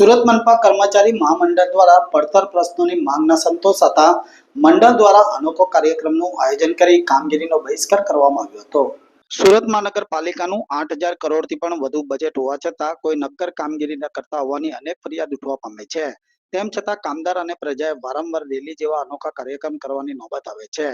સુરત મનપા કર્મચારી મહામંડળ દ્વારા પડતર પ્રશ્નોની માંગના સંતોષાતા મંડળ દ્વારા અનોખો કાર્યક્રમનું આયોજન કરી કામગીરીનો બહિષ્કાર કરવામાં આવ્યો હતો. સુરત મહાનગરપાલિકાનું આઠ હજાર કરોડથી પણ વધુ બજેટ હોવા છતાં કોઈ નક્કર કામગીરી ન કરતા હોવાની અનેક ફરિયાદ ઉઠવા પામે છે. તેમ છતાં કામદાર અને પ્રજાએ વારંવાર રેલી જેવા અનોખા કાર્યક્રમ કરવાની નોબત આવે છે.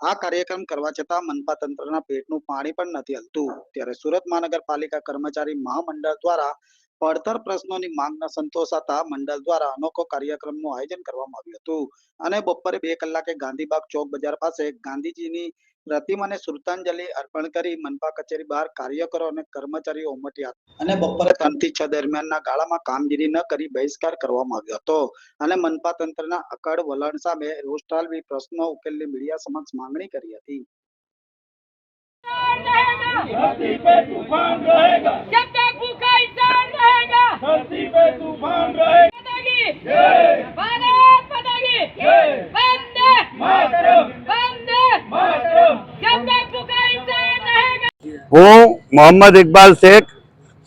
આ કાર્યક્રમ કરવા છતાં મનપા તંત્રના પેટનું પાણી પણ નથી હલતું. ત્યારે સુરત મહાનગરપાલિકા કર્મચારી મહામંડળ દ્વારા પડતર પ્રશ્નોની માંગના સંતોષાતા મંડળ દ્વારા અનોખો કાર્યક્રમનું આયોજન કરવામાં આવ્યું હતું અને બપોરે બે કલાકે ગાંધીબાગ ચોક બજાર પાસે ગાંધીજીની પ્રતિમાને શ્રદ્ધાંજલિ અર્પણ કરી મનપા કચેરી બહાર કાર્યકરો અને કર્મચારીઓ ઉમટ્યા અને બપોરે ત્રણથી છ દરમિયાનના ગાળામાં કામગીરી ન કરી બહિષ્કાર કરવામાં આવ્યો હતો અને મનપા તંત્રના અકડ વલણ સામે રોસ્ટાલવી પ્રશ્નો ઉકેલની મીડિયા સમક્ષ માંગણી કરી હતી હું મોહમ્મદ ઇકબાલ શેખ,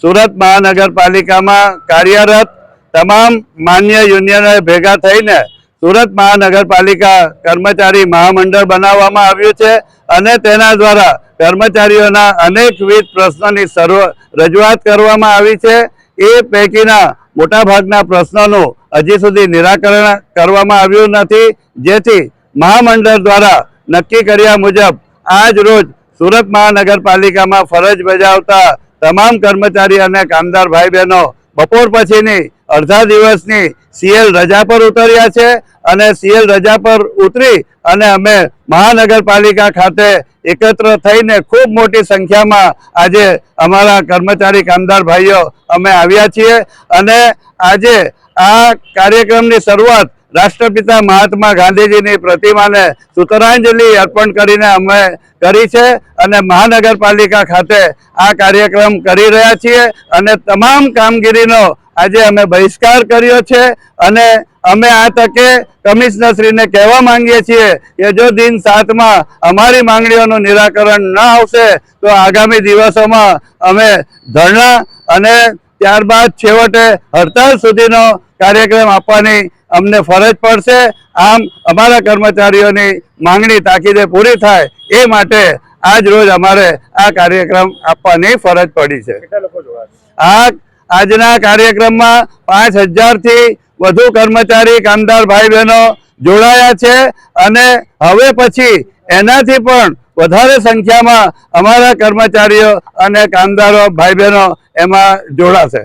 સુરત મહાનગરપાલિકામાં કાર્યરત તમામ માન્ય યુનિયનોએ ભેગા થઈને સુરત મહાનગરપાલિકા કર્મચારી મહામંડળ બનાવવામાં આવ્યું છે અને તેના દ્વારા કર્મચારીઓના અનેકવિધ પ્રશ્નોની સર્વ રજૂઆત કરવામાં આવી છે. એ પૈકીના મોટાભાગના પ્રશ્નોનું હજી સુધી નિરાકરણ કરવામાં આવ્યું નથી. જેથી મહામંડળ દ્વારા નક્કી કર્યા મુજબ આજ રોજ સુરત મહાનગરપાલિકામાં ફરજ બજાવતા તમામ કર્મચારી અને કામદાર ભાઈ બહેનો બપોર પછીની અડધા દિવસની સીએલ રજા પર ઉતર્યા છે અને સીએલ રજા પર ઉતરી અને અમે મહાનગરપાલિકા ખાતે એકત્ર થઈને ખૂબ મોટી સંખ્યામાં આજે અમારા કર્મચારી કામદાર ભાઈઓ અમે આવ્યા છીએ અને આજે આ કાર્યક્રમની શરૂઆત રાષ્ટ્રપિતા મહાત્મા ગાંધીજીની પ્રતિમાને સુતરાંજલિ અર્પણ કરીને અમે કરી છે અને મહાનગરપાલિકા ખાતે આ કાર્યક્રમ કરી રહ્યા છીએ અને તમામ કામગીરીનો આજે અમે બહિષ્કાર કર્યો છે અને અમે આ તકે કમિશનરશ્રીને કહેવા માંગીએ છીએ કે જો દિન સાતમાં અમારી માંગણીઓનું નિરાકરણ ન આવશે, તો આગામી દિવસોમાં અમે ધરણા અને ત્યારબાદ છેવટે હડતાલ સુધીનો કાર્યક્રમ આપવાની અમને ફરજ પડશે. આમ અમારા કર્મચારીઓની માંગણી તાકીદે પૂરી થાય એ માટે આજ રોજ અમારે આ કાર્યક્રમ આપવાની ફરજ પડી છે. આ આજના કાર્યક્રમમાં પાંચ હજારથી વધુ કર્મચારી કામદાર ભાઈ બહેનો જોડાયા છે અને હવે પછી એનાથી પણ વધારે સંખ્યામાં અમારા કર્મચારીઓ અને કામદારો ભાઈ બહેનો એમાં જોડાશે.